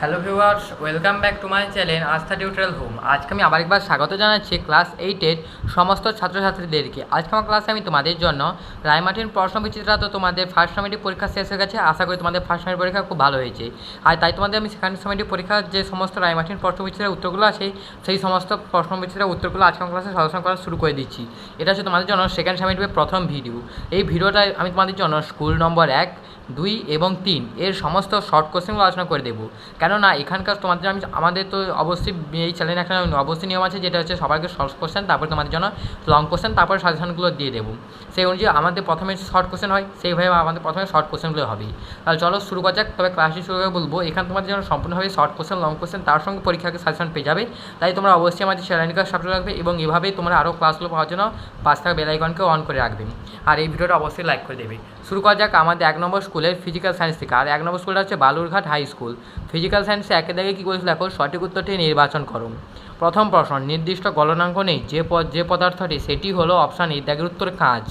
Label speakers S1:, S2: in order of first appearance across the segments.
S1: Hello viewers, welcome back to my channel Astha tutorial home. আজকে আমি আবার একবার স্বাগত জানাচ্ছি ক্লাস এইটের সমস্ত ছাত্রছাত্রীদেরকে। আজকে আমার ক্লাসে আমি তোমাদের জন্য রায়মার্টিন প্রশ্ন বিচিত্রা তো তোমাদের ফার্স্ট সেমিটিভ পরীক্ষা শেষ হয়ে গেছে, আশা করি তোমাদের ফার্স্ট সেমিটিভ পরীক্ষা খুব ভালো হয়েছে। আর তাই তোমাদের আমি সেকেন্ড সেমিটিভ পরীক্ষার যে সমস্ত রায়মার্টিন প্রশ্ন বিচিত্রার উত্তরগুলো আছে, সেই সমস্ত প্রশ্ন বিচিত্রার উত্তরগুলো আজকে আমার ক্লাসে সলিউশন করা শুরু করে দিচ্ছি। এটা হচ্ছে তোমাদের জন্য সেকেন্ড সেমিটিভের প্রথম ভিডিও এই ভিডিওটা আমি তোমাদের জন্য স্কুল নম্বর এক দুই এবং তিন। এর সমস্ত শর্ট কোশ্চেনগুলো আলোচনা করে দেবো। কেননা এখানকার তোমাদের আমি আমাদের তো অবশ্যই এই চ্যানেলে একটা অবশ্যই নিয়ম আছে, যেটা হচ্ছে সবাইকে শর্ট কোশ্চেন তারপর তোমাদের জন্য লং কোশ্চেন তারপর সাজেশনগুলো দিয়ে দেবো। সেই অনুযায়ী আমাদের প্রথমে শর্ট কোশ্চেন হয়, সেইভাবে আমাদের প্রথমে শর্ট কোশ্চেনগুলো হবে। তাহলে চলো শুরু করা যাক, তবে ক্লাসটি শুরু করে বলব, এখানে তোমাদের জন্য সম্পূর্ণভাবে শর্ট কোশ্চেন লং কোশ্চেন তার সঙ্গে পরীক্ষাকে সাজেশন পেয়ে যাবে। তাই তোমরা অবশ্যই আমাদের চ্যানেলকে সাবস্ক্রাইব রাখবে এবং এভাবেই তোমরা আরও ক্লাসগুলো পাওয়ার জন্য পাঁচ থাকা বেলাইকনকে অন করে রাখবে। আর এই ভিডিওটা অবশ্যই লাইক করে দেবে। শুরু করা যাক, আমাদের এক নম্বর স্কুলের ফিজিক্যাল সায়েন্স থেকে। আর এক নম্বর স্কুলটা হচ্ছে বালুরঘাট হাই স্কুল ফিজিক্যাল সায়েন্সে একে দেখে কী করেছিল দেখো? সঠিক উত্তরটি নির্বাচন করুন প্রথম প্রশ্ন, নির্দিষ্ট গলনাঙ্ক নেই। যে পদ, যে পদার্থটি, সেটি হলো অপশান এ দাগের উত্তর কাঁচ।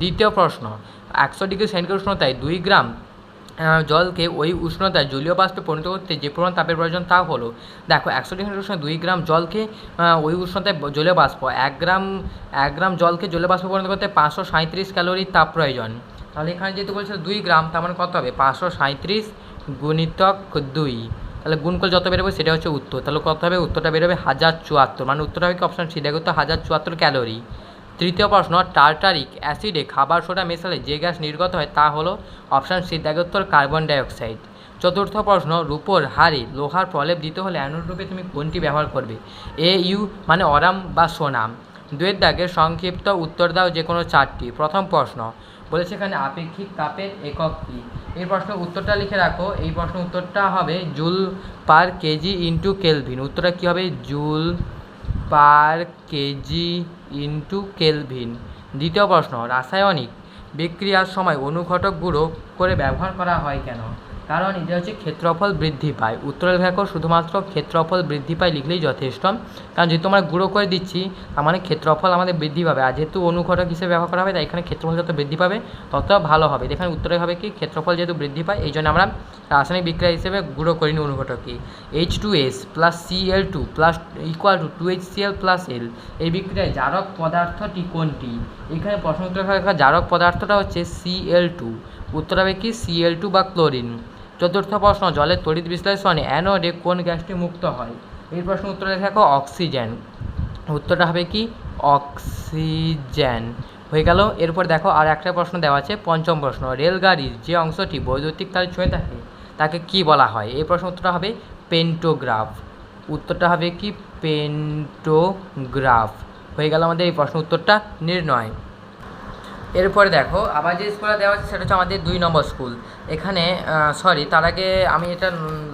S1: দ্বিতীয় প্রশ্ন, একশো ডিগ্রি সেন্টিগ্রেড উষ্ণতায় দুই গ্রাম জলকে ওই উষ্ণতায় জলীয় বাষ্পে পরিণত করতে যে পরিমাণ তাপের প্রয়োজন তা হলো, দেখো, একশো ডিগ্রি উষ্ণ দুই গ্রাম জলকে ওই উষ্ণতায় জলীয় বাষ্প। এক গ্রাম এক গ্রাম জলকে জলীয় বাষ্পে পরিণত করতে পাঁচশো সাঁত্রিশ ক্যালোরি তাপ প্রয়োজন। তাহলে এখানে যেহেতু বলছে দুই গ্রাম, তার মানে কত হবে? পাঁচশো সাঁত্রিশ গুণিতক দুই। তাহলে গুণ করে যত বেরোবে সেটা হচ্ছে উত্তর। তাহলে কত হবে? উত্তরটা বেরোবে হাজার চুয়াত্তর। মানে উত্তরটা হবে কি অপশান সি দেখো তো, হাজার চুয়াত্তর ক্যালোরি। তৃতীয় প্রশ্ন, টার্টারিক অ্যাসিডে খাবার সোডা মেশালে যে গ্যাস নির্গত হয় তা হলো অপশান সি উত্তর কার্বন ডাইঅক্সাইড চতুর্থ প্রশ্ন, রূপোর হারে লোহার প্রলেপ দিতে হলে অ্যানোড রূপে তুমি কোনটি ব্যবহার করবে? এ ইউ মানে অরাম বা সোনাম। দুয়ের দাগের সংক্ষিপ্ত উত্তর দাও যে কোনো চারটি। প্রথম প্রশ্ন বলেছে এখানে আপেক্ষিক তাপের একক কী? এই প্রশ্নের উত্তরটা লিখে রাখো। এই প্রশ্নের উত্তরটা হবে joule per K G into kelvin. উত্তরটা কী হবে? Joule per K G into kelvin. দ্বিতীয় প্রশ্ন, রাসায়নিক বিক্রিয়ার সময় অনুঘটকগুলো করে ব্যবহার করা হয় কেন? কারণ এটা হচ্ছে ক্ষেত্রফল বৃদ্ধি পায়। উত্তরে দেখো শুধুমাত্র ক্ষেত্রফল বৃদ্ধি পায় লিখলেই যথেষ্ট। কারণ যেহেতু আমরা গুঁড়ো করে দিচ্ছি, তার মানে ক্ষেত্রফল আমাদের বৃদ্ধি পাবে। আর যেহেতু অনুঘটক হিসেবে ব্যবহার করা হবে, তাই এখানে ক্ষেত্রফল যত বৃদ্ধি পাবে, তত ভালো হবে। এখানে উত্তরে হবে কি? ক্ষেত্রফল যেহেতু বৃদ্ধি পায় এই জন্য আমরা রাসায়নিক বিক্রিয়া হিসেবে গুঁড়ো করিনি অনুঘটককে। H two S plus C L two plus equal to two H C L plus L এই বিক্রিয়ায় জারক পদার্থটি কোনটি? এখানে প্রশ্ন উত্তর জারক পদার্থটা হচ্ছে সি এল টু উত্তর হবে কি? সি এল টু বা ক্লোরিন চতুর্থ প্রশ্ন, জলের তড়িৎ বিশ্লেষণে অ্যানোডে কোন গ্যাসটি মুক্ত হয়? এই প্রশ্ন উত্তরে দেখো, অক্সিজেন। উত্তরটা হবে কি? অক্সিজেন। হয়ে গেল। এরপর দেখো, আর একটা প্রশ্ন দেওয়া আছে, পঞ্চম প্রশ্ন, রেলগাড়ির যে অংশটি বৈদ্যুতিক তারে ছুঁয়ে থাকে, তাকে কি বলা হয়? এই প্রশ্ন উত্তরটা হবে পেন্টোগ্রাফ। উত্তরটা হবে কি? পেন্টোগ্রাফ। হয়ে গেল আমাদের এই প্রশ্ন উত্তরটা, নির্ণয়। এরপরে দেখো, আবার যে স্কুলটা দেওয়া হচ্ছে সেটা হচ্ছে আমাদের দুই নম্বর স্কুল এখানে সরি তার আগে আমি এটা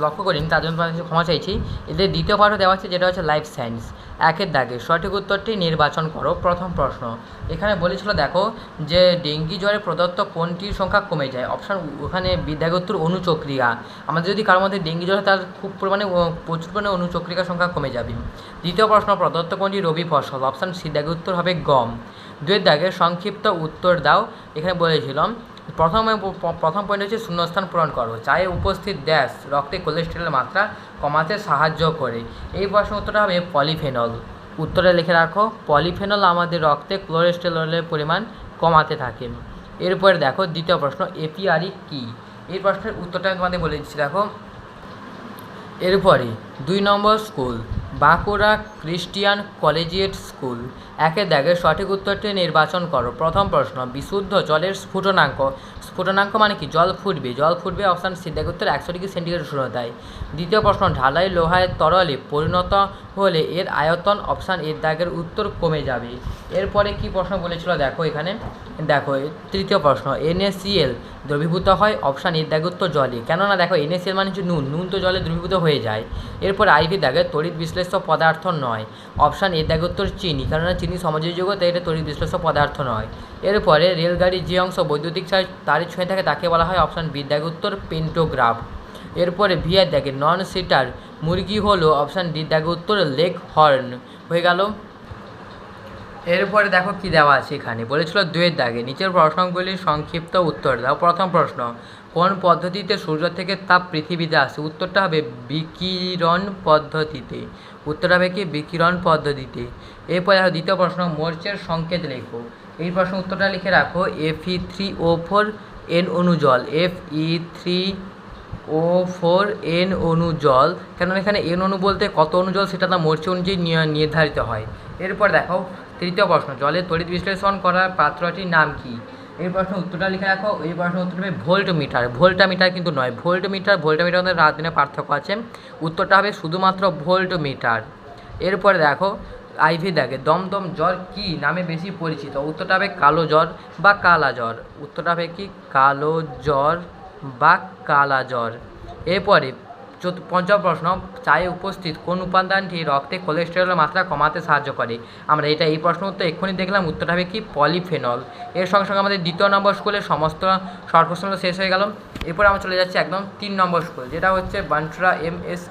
S1: লক্ষ্য করিনি, তার জন্য ক্ষমা চাইছি। এদের দ্বিতীয় পার্টও দেওয়া হচ্ছে, যেটা হচ্ছে লাইফ সায়েন্স একের দাগে। সঠিক উত্তরটি নির্বাচন করো। প্রথম প্রশ্ন। এখানে বলেছিল, দেখো, যে ডেঙ্গি জ্বরে প্রদত্ত কোনটির সংখ্যা কমে যায়? অপশান ওখানে বিদ্যাগত্তর অনুচক্রিয়া। আমাদের যদি কারোর মধ্যে ডেঙ্গি জ্বর তার খুব পরিমাণে প্রচুর পরিমাণে অনুচক্রিকার সংখ্যা কমে যাবে। দ্বিতীয় প্রশ্ন, প্রদত্ত কোনটি রবি ফসল? অপশান সি উত্তর হবে গম। দুয়ের দাগে সংক্ষিপ্ত উত্তর দাও। এখানে বলেছিলাম প্রথমে প্রথম পয়েন্ট হচ্ছে শূন্যস্থান পূরণ করো। চায়ে উপস্থিত ড্যাশ রক্তে কোলেস্টেরলের মাত্রা কমাতে সাহায্য করে। এই প্রশ্ন উত্তরটা হবে পলিফেনল উত্তরে লিখে রাখো পলিফেনল আমাদের রক্তে কোলেস্টেরলের পরিমাণ কমাতে থাকে। এরপরে দেখো দ্বিতীয় প্রশ্ন এপিআরই কী? এই প্রশ্নের উত্তরটা আমি তোমাদের বলে দিচ্ছি, দেখো। এরপরে দুই নম্বর school Bankura Christian collegiate school. একে দাগে সঠিক উত্তরটি নির্বাচন করো। প্রথম প্রশ্ন, বিশুদ্ধ জলের স্ফুটনাঙ্ক। স্ফুটনাঙ্ক মানে কি? জল ফুটবে। জল ফুটবে অপশান সি। উত্তর, একশো ডিগ্রি সেন্টিগ্রেড উষ্ণতায় দ্বিতীয় প্রশ্ন, ঢালাই লোহায় তরলে পরিণত হলে এর আয়তন অপশান এর দাগের উত্তর কমে যাবে। এরপরে কি প্রশ্ন বলেছিল? দেখো এখানে। দেখো তৃতীয় প্রশ্ন এনএসিএল দ্রবীভূত হয় অপশান এর দাগে উত্তর জলে। কেননা দেখো এনএসিএল মানে হচ্ছে নুন নুন তো জলে দ্রবীভূত হয়ে যায়। এরপর আইভি দাগে তড়িৎ বিশ্লেষ্য পদার্থ নয়, অপশান এর দাগে উত্তর চিনি, কেননা চিনি সমাজের জগতে এটা তড়িৎ বিশ্লেষ্য পদার্থ নয়। এরপরে রেলগাড়ির যে অংশ বৈদ্যুতিক তারে ছুঁয়ে থাকে, তাকে বলা হয় অপশান বি দাগে উত্তর পেন্টোগ্রাফ। এরপরে ভিআর দাগে নন সিটার মুরগি হলো অপশান ডি দাগে উত্তর লেগ হর্ন। হয়ে গেল। এরপরে দেখো কি দেওয়া আছে এখানে। বলেছিল দুয়ের দাগে, নিচের প্রশ্নগুলির সংক্ষিপ্ত উত্তর দাও। প্রথম প্রশ্ন, কোন পদ্ধতিতে সূর্য থেকে তাপ পৃথিবীতে আসে? উত্তরটা হবে বিকিরণ পদ্ধতিতে। উত্তর হবে কি? বিকিরণ পদ্ধতিতে। এরপরে দেখো দ্বিতীয় প্রশ্ন, মোর্চের সংকেত লেখো। এই প্রশ্ন উত্তরটা লিখে রাখো F E three O four N অনুজল F E three O four N অণু জল। কেন এখানে এন অণু বলতে কত অণু জল, সেটা তার মোর্চ অনুযায়ী নির্ধারিত হয়। এরপর দেখো, তৃতীয় প্রশ্ন। জলের তড়িৎ বিশ্লেষণ করার পাত্রটির নাম কি? এই প্রশ্ন উত্তরটা লিখে রাখো। এই প্রশ্ন উত্তর হবে ভোল্ট মিটার ভোল্টা মিটার কিন্তু নয়। ভোল্ট মিটার ভোল্টা মিটার মধ্যে রাত দিনে পার্থক্য আছে। উত্তরটা হবে শুধুমাত্র ভোল্ট মিটার এরপরে দেখো আইভি দেখে, দমদম জ্বর কি নামে বেশি পরিচিত? উত্তরটা হবে কালো জ্বর বা কালা জ্বর উত্তরটা হবে কি? কালো জ্বর বা কালা জ্বর এরপরে পঞ্চম প্রশ্ন, চায়ে উপস্থিত কোন উপাদানটি রক্তে কোলেস্টেরলের মাত্রা কমাতে সাহায্য করে? আমরা এটা এই প্রশ্ন উত্তর এক্ষুনি দেখলাম, উত্তরটা হবে কি? পলিফেনল। এর সঙ্গে সঙ্গে আমাদের দ্বিতীয় নম্বর স্কুলের সমস্ত শর্ট প্রশ্নগুলো শেষ হয়ে গেল। এরপর আমরা চলে যাচ্ছি একদম তিন নম্বর স্কুল যেটা হচ্ছে Bantra M S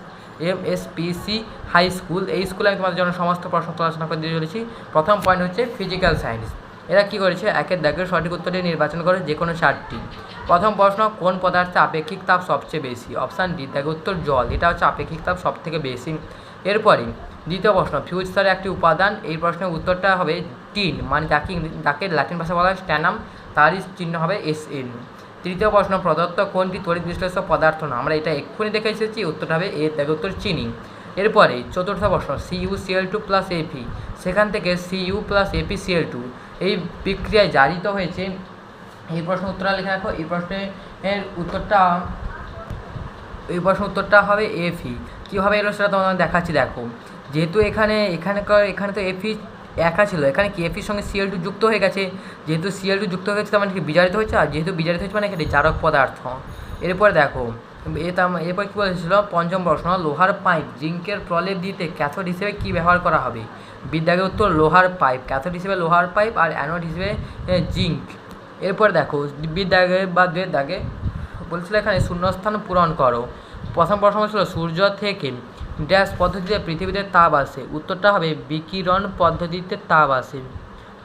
S1: M S PC high school এই স্কুলে আমি তোমাদের জন্য সমস্ত প্রশ্ন আলোচনা করে দিয়ে চলেছি। প্রথম পয়েন্ট হচ্ছে ফিজিক্যাল সায়েন্স এরা কী করেছে? একের দাগের সঠিক উত্তরটি নির্বাচন করে যে কোনো চারটি প্রথম প্রশ্ন, কোন পদার্থে আপেক্ষিক তাপ সবচেয়ে বেশি? অপশান ডি, দাগের উত্তর জল। এটা হচ্ছে আপেক্ষিক তাপ সব থেকে বেশি। এরপরে, দ্বিতীয় প্রশ্ন ফিউচারের একটি উপাদান। এই প্রশ্নের উত্তরটা হবে টিন মানে যাকে যাকে ল্যাটিন ভাষা বলা হয় স্ট্যানাম, তারই চিহ্ন হবে এস এন। তৃতীয় প্রশ্ন, প্রদত্ত কোনটি তড়িৎ বিশ্লেষক পদার্থ না? আমরা এটা এক্ষুনি দেখে এসেছি, উত্তরটা হবে এ, দাগের উত্তর চিনি। এরপরে, চতুর্থ প্রশ্ন C U C L two plus A P সেখান থেকে C U plus A P C L two. এই বিক্রিয়ায় জারিত হয়েছে। এই প্রশ্ন উত্তরটা লিখে রাখো। এই প্রশ্নের উত্তরটা, এই প্রশ্ন উত্তরটা হবে এফি কীভাবে এলো সেটা তোমাদের দেখাচ্ছি, দেখো। যেহেতু এখানে এখানে ক- এখানে তো এফি একা ছিল। এখানে কি এফির সঙ্গে সিএল টু যুক্ত হয়ে গেছে? যেহেতু সিএল টু যুক্ত হয়ে গেছে, তার মানে কি বিজারিত হয়েছে? আর যেহেতু বিজারিত হয়েছে মানে এখানে জারক পদার্থ। এরপরে দেখো এটা এরপর কী বলেছিল? পঞ্চম প্রশ্ন, লোহার পাইপ জিঙ্কের প্রলেপ দিতে ক্যাথোড হিসেবে কী ব্যবহার করা হবে? বিদ্যাগের উত্তর, লোহার পাইপ। ক্যাথোড হিসেবে লোহার পাইপ আর অ্যানোড হিসেবে জিঙ্ক। এরপর দেখো বিদ্যাগে বা দুয়ের দাগে বলছিল এখানে শূন্যস্থান পূরণ করো। প্রথম প্রশ্ন ছিল সূর্য থেকে ড্যাশ পদ্ধতিতে পৃথিবীতে তাপ আসে। উত্তরটা হবে, বিকিরণ পদ্ধতিতে তাপ আসে।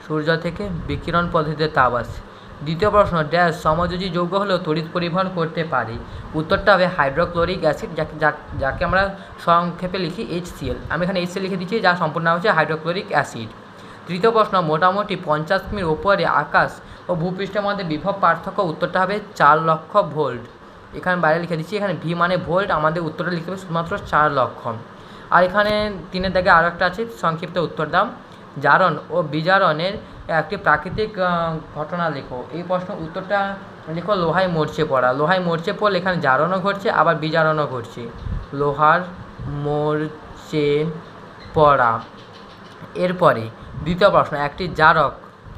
S1: সূর্য থেকে বিকিরণ পদ্ধতিতে তাপ আসে। দ্বিতীয় প্রশ্ন ড্যাশ সমযোজী যৌগ হলেও তড়িৎ পরিবহন করতে পারে। উত্তরটা হবে হাইড্রোক্লোরিক অ্যাসিড যাকে যাক- আমরা সংক্ষেপে লিখি এইচসিএল আমি এখানে এইচসিএল লিখে দিচ্ছি যা সম্পূর্ণ হচ্ছে হাইড্রোক্লোরিক অ্যাসিড। তৃতীয় প্রশ্ন, মোটামুটি পঞ্চাশ কিমির ওপরে আকাশ ও ভূপৃষ্ঠের মধ্যে বিভব পার্থক্য, উত্তরটা হবে চার লক্ষ ভোল্ট। এখানে বাইরে লিখে দিচ্ছি, এখানে ভি মানে ভোল্ট, আমাদের উত্তরটা লিখতে হবে শুধুমাত্র চার লক্ষ। আর এখানে তিনের দাগে আরও একটা আছে, সংক্ষিপ্ত উত্তর দাম জারণ ও বিজারণের একটি প্রাকৃতিক ঘটনা লেখো। এই প্রশ্ন উত্তরটা লেখো, লোহায় মরচে পড়া। লোহায় মরচে পড়লে এখানে জারণও ঘটছে, আবার বিজারণও ঘটছে। লোহার মরচে পড়া। এরপরে দ্বিতীয় প্রশ্ন, একটি জারক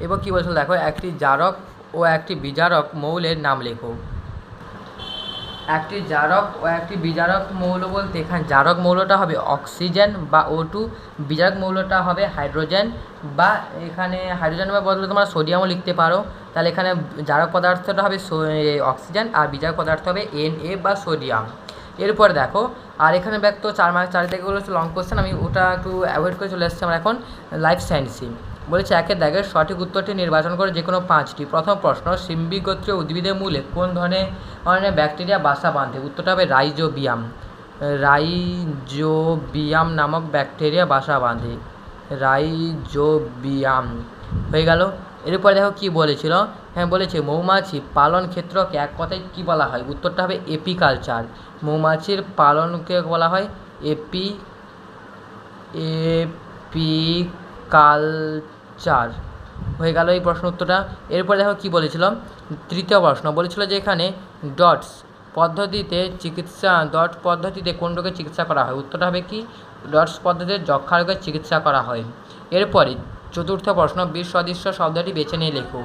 S1: এবং কী বলছিল দেখো, একটি জারক ও একটি বিজারক মৌলের নাম লেখো। একটি জারক ও একটি বিজারক মৌল বলতে এখানে জারক মৌলটা হবে অক্সিজেন বা ও টু বিজারক মৌলটা হবে হাইড্রোজেন বা এখানে হাইড্রোজেনের বদলে তোমরা সোডিয়ামও লিখতে পারো। তাহলে এখানে জারক পদার্থটা হবে অক্সিজেন আর বিজারক পদার্থ হবে এন এ বা সোডিয়াম। এরপর দেখো, আর এখানে ব্যক্ত চার মার্ক চার থেকে লং কোশ্চেন আমি ওটা একটু অ্যাভয়েড করে চলে এসেছি আমরা এখন লাইফ সায়েন্সে বলেছে একের দাগের সঠিক উত্তরটি নির্বাচন করে যে কোনো পাঁচটি। প্রথম প্রশ্ন সিম্বি গোত্রীয় উদ্ভিদের মূলে কোন ধরনের ধরনের ব্যাকটেরিয়া, বাসা বাঁধে? উত্তরটা হবে রাইজোবিয়াম। রাইজোবিয়াম নামক ব্যাকটেরিয়া বাসা বাঁধে। রাইজোবিয়াম। হয়ে গেল। এরপরে দেখো কি বলেছিল? হ্যাঁ বলেছে মৌমাছি পালন ক্ষেত্রকে এক কথায় কি বলা হয়? উত্তরটা হবে এপিকালচার। মৌমাছির পালনকে বলা হয় এপি এপিকালচার হয়ে গেল এই প্রশ্ন উত্তরটা এরপরে দেখো কি বলেছিল? তৃতীয় প্রশ্ন বলেছিল যে এখানে ডটস পদ্ধতিতে চিকিৎসা, ডট পদ্ধতিতে কোন রোগের চিকিৎসা করা হয়? উত্তরটা হবে কি? ডটস পদ্ধতিতে যক্ষা রোগের চিকিৎসা করা হয়। এরপরে চতুর্থ প্রশ্ন বিশ সদৃশ্য শব্দটি বেছে নিয়ে লেখো।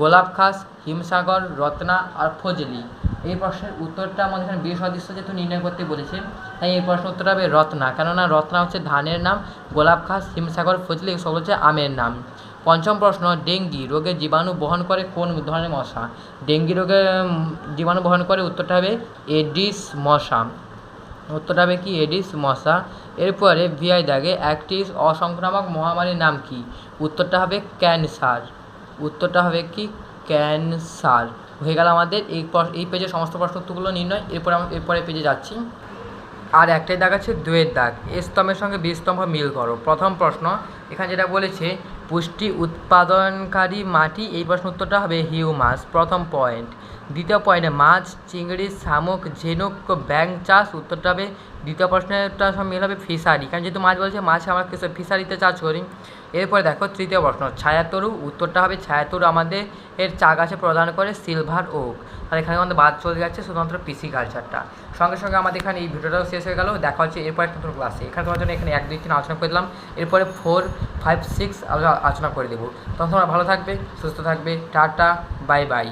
S1: গোলাপ খাস হিমসাগর, রত্না আর ফজলি। এই প্রশ্নের উত্তরটা আমাদের এখানে বিশ সদৃশ্য যেহেতু নির্ণয় করতে বলেছে, তাই এই প্রশ্ন উত্তরটা হবে রত্না। কেননা রত্না হচ্ছে ধানের নাম, গোলাপ খাস হিমসাগর, ফজলি সব হচ্ছে আমের নাম। পঞ্চম প্রশ্ন, ডেঙ্গি রোগের জীবাণু বহন করে কোন ধরনের মশা? ডেঙ্গি রোগে জীবাণু বহন করে উত্তরটা হবে এডিস মশা। উত্তরটা হবে কি? এডিস মশা। এরপরে ভিআই দাগে একটি অসংক্রামক মহামারীর নাম কি? উত্তরটা হবে ক্যান্সার। উত্তরটা হবে কি? ক্যান্সার হয়ে গেল আমাদের। এই এই পেজের সমস্ত প্রশ্ন উত্তরগুলো নির্ণয়। এরপর এরপরে পেজে যাচ্ছি। আর একটাই দাগ আছে দুয়ের দাগ। এ স্তম্ভের সঙ্গে বি স্তম্ভ মিল করো। প্রথম প্রশ্ন, এখানে যেটা বলেছে, পুষ্টি উৎপাদনকারী মাটি, এই প্রশ্ন উত্তরটা হবে হিউমাস। প্রথম পয়েন্ট দ্বিতীয় পয়েন্টে মাছ, চিংড়ি, শামুক, ঝিনুক ব্যাং চাষ। উত্তরটা হবে দ্বিতীয় প্রশ্নেরটা সঙ্গে মিল হবে ফিশারি। কারণ যেহেতু মাছ বলছে, মাছ আমরা কিছু ফিশারিতে চাষ করি। এরপরে দেখো তৃতীয় প্রশ্ন, ছায়াতরু। উত্তরটা হবে ছায়াতরু আমাদের এর চা গাছে প্রদান করে সিলভার ওক। আর এখানে আমাদের বাদ চলে যাচ্ছে শুধুমাত্র পিসি কালচারটা সঙ্গে সঙ্গে আমাদের এখানে এই ভিডিওটাও শেষ হয়ে গেল। দেখা হচ্ছে এরপর একটা নতুন ক্লাসে এখানে তোমার জন্য এখানে এক, দুই, তিন আলোচনা করে দিলাম। এরপরে ফোর ফাইভ সিক্স আলোচনা করে দেবো। তখন তোমরা ভালো থাকবে, সুস্থ থাকবে। Tata bye bye